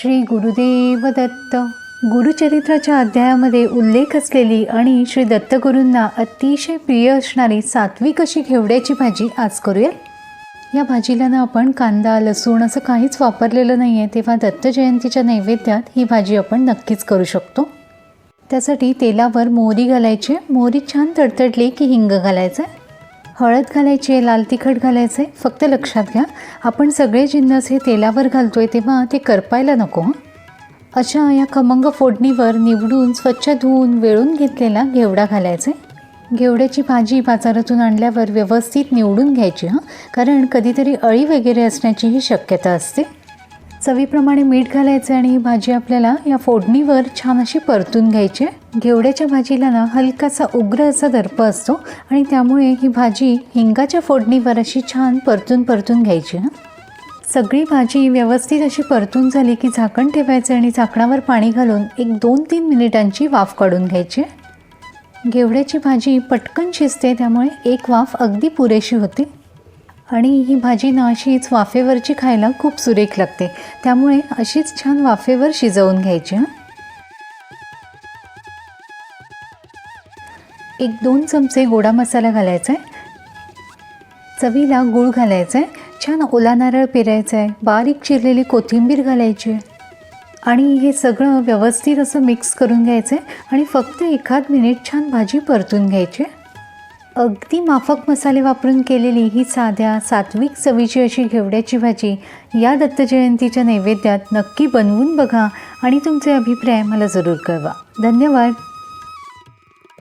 श्री गुरुदेव दत्त गुरुचरित्राच्या अध्यायामध्ये उल्लेख असलेली आणि श्री दत्तगुरूंना अतिशय प्रिय असणारी सात्विक अशी घेवड्याची भाजी आज करूया. या भाजीला ना आपण कांदा लसूण असं काहीच वापरलेलं नाही आहे तेव्हा दत्त जयंतीच्या नैवेद्यात ही भाजी आपण नक्कीच करू शकतो. त्यासाठी तेलावर मोहरी घालायची. मोहरी छान तडतडली की हिंग घालायचं. हळद घालायची आहे लाल तिखट घालायचं आहे फक्त लक्षात घ्या. आपण सगळे जिन्नस हे तेलावर घालतो आहे तेव्हा ते करपायला नको अशा या खमंग फोडणीवर निवडून स्वच्छ धुवून वेळून घेतलेला घेवडा घालायचा. आहे घेवड्याची भाजी बाजारातून आणल्यावर व्यवस्थित निवडून घ्यायची हां. कारण कधीतरी अळी वगैरे असण्याचीही शक्यता असते. चवीप्रमाणे मीठ घालायचं आणि ही भाजी आपल्याला या फोडणीवर छान अशी परतून घ्यायची आहे. घेवड्याच्या भाजीला ना हलकासा उग्र असा दर्प असतो आणि त्यामुळे ही भाजी हिंगाच्या फोडणीवर अशी छान परतून परतून घ्यायची ना सगळी भाजी व्यवस्थित अशी परतून झाली की झाकण ठेवायचं आणि झाकणावर पाणी घालून एक दोन तीन मिनिटांची वाफ काढून घ्यायची घेवड्याची भाजी पटकन शिजते त्यामुळे एक वाफ अगदी पुरेशी होते. आणि ही भाजी ना अशीच वाफेवरची खायला खूप सुरेख लागते. त्यामुळे अशीच छान वाफेवर शिजवून घ्यायची एक दोन चमचे गोडा मसाला घालायचा आहे चवीला गूळ घालायचा आहे छान ओला नारळ पेरायचा आहे बारीक चिरलेली कोथिंबीर घालायची. आहे आणि हे सगळं व्यवस्थित असं मिक्स करून घ्यायचं आहे आणि फक्त एखाद मिनिट छान भाजी परतून घ्यायची. आहे अगदी माफक मसाले वापरून केलेली ही साध्या सात्विक चवीची अशी घेवड्याची भाजी या दत्तजयंतीच्या नैवेद्यात नक्की बनवून बघा आणि तुमचे अभिप्राय मला जरूर कळवा. धन्यवाद.